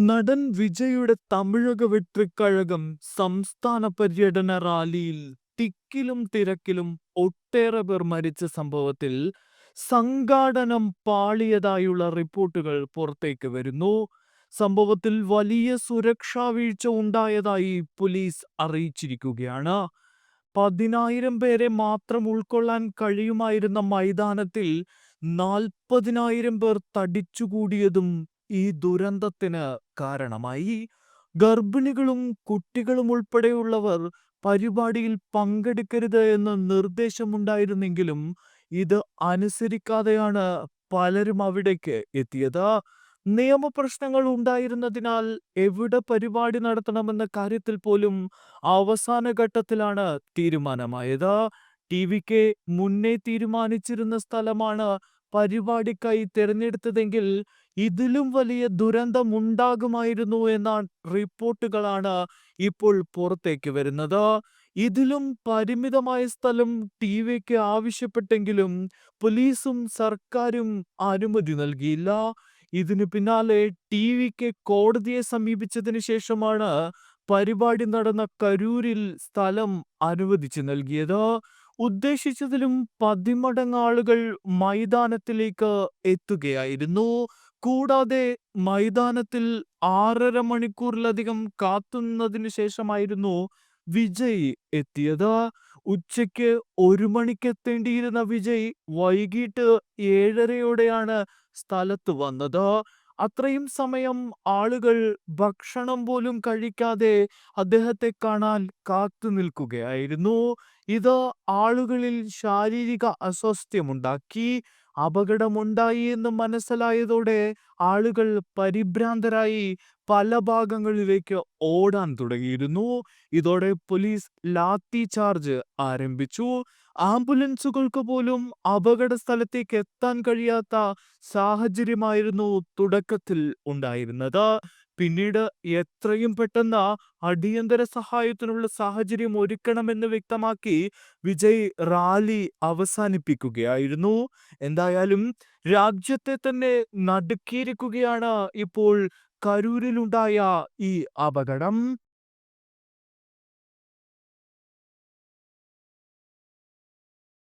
നടൻ വിജയുടെ തമിഴക വെട്രിക്കഴകം സംസ്ഥാന പര്യടന റാലിയിൽ തിക്കിലും തിരക്കിലും ഒട്ടേറെ പേർ മരിച്ച സംഭവത്തിൽ സംഘാടനം പാളിയതായുള്ള റിപ്പോർട്ടുകൾ പുറത്തേക്ക് വരുന്നു. സംഭവത്തിൽ വലിയ സുരക്ഷാ വീഴ്ച ഉണ്ടായതായി പോലീസ് അറിയിച്ചിരിക്കുകയാണ്. പതിനായിരം പേരെ മാത്രം ഉൾക്കൊള്ളാൻ കഴിയുമായിരുന്ന മൈതാനത്തിൽ നാൽപ്പതിനായിരം പേർ തടിച്ചുകൂടിയതും ഈ ദുരന്തത്തിന് കാരണമായി. ഗർഭിണികളും കുട്ടികളും ഉൾപ്പെടെയുള്ളവർ പരിപാടിയിൽ പങ്കെടുക്കരുത് എന്ന് നിർദ്ദേശമുണ്ടായിരുന്നെങ്കിലും ഇത് അനുസരിക്കാതെയാണ് പലരും അവിടേക്ക് എത്തിയത്. നിയമപ്രശ്നങ്ങൾ ഉണ്ടായിരുന്നതിനാൽ എവിടെ പരിപാടി നടത്തണമെന്ന കാര്യത്തിൽ പോലും അവസാന ഘട്ടത്തിലാണ് തീരുമാനമായത്. ടി വി കെ മുന്നേ തീരുമാനിച്ചിരുന്ന സ്ഥലമാണ് പരിപാടിക്കായി തിരഞ്ഞെടുത്തതെങ്കിൽ ഇതിലും വലിയ ദുരന്തം ഉണ്ടാകുമായിരുന്നു എന്ന റിപ്പോർട്ടുകളാണ് ഇപ്പോൾ പുറത്തേക്ക് വരുന്നത്. ഇതിലും പരിമിതമായ സ്ഥലം ടി വിക്ക് ആവശ്യപ്പെട്ടെങ്കിലും പോലീസും സർക്കാരും അനുമതി നൽകിയില്ല. ഇതിനു പിന്നാലെ ടി വിക്ക് കോടതിയെ സമീപിച്ചതിന് ശേഷമാണ് പരിപാടി നടന്ന കരൂരിൽ സ്ഥലം അനുവദിച്ചു നൽകിയത്. ഉദ്ദേശിച്ചതിലും പതിമടങ്ങ് ആളുകൾ മൈതാനത്തിലേക്ക് എത്തുകയായിരുന്നു. കൂടാതെ മൈതാനത്തിൽ ആറര മണിക്കൂറിലധികം കാത്തുന്നതിനു ശേഷമായിരുന്നു വിജയ് എത്തിയത്. ഉച്ചയ്ക്ക് ഒരു മണിക്ക് എത്തേണ്ടിയിരുന്ന വിജയ് വൈകിട്ട് ഏഴരയോടെയാണ് സ്ഥലത്ത് വന്നത്. അത്രയും സമയം ആളുകൾ ഭക്ഷണം പോലും കഴിക്കാതെ അദ്ദേഹത്തെ കാണാൻ കാത്തു നിൽക്കുകയായിരുന്നു ഇത് ആളുകളിൽ ശാരീരിക അസ്വസ്ഥ്യമുണ്ടാക്കി അപകടമുണ്ടായി എന്ന് മനസ്സിലായതോടെ ആളുകൾ പരിഭ്രാന്തരായി പല ഭാഗങ്ങളിലേക്ക് ഓടാൻ തുടങ്ങിയിരുന്നു. ഇതോടെ പോലീസ് ലാത്തി ചാർജ് ആരംഭിച്ചു. ആംബുലൻസുകൾക്ക് പോലും അപകട സ്ഥലത്തേക്ക് എത്താൻ കഴിയാത്ത സാഹചര്യമായിരുന്നു തുടക്കത്തിൽ ഉണ്ടായിരുന്നത്. പിന്നീട് എത്രയും പെട്ടെന്ന് അടിയന്തര സഹായത്തിനുള്ള സാഹചര്യം ഒരുക്കണമെന്ന് വ്യക്തമാക്കി വിജയ് റാലി അവസാനിപ്പിക്കുകയായിരുന്നു. എന്തായാലും രാജ്യത്തെ തന്നെ നടുക്കിയിരിക്കുകയാണ് ഇപ്പോൾ കരൂരിലുണ്ടായ ഈ അപകടം.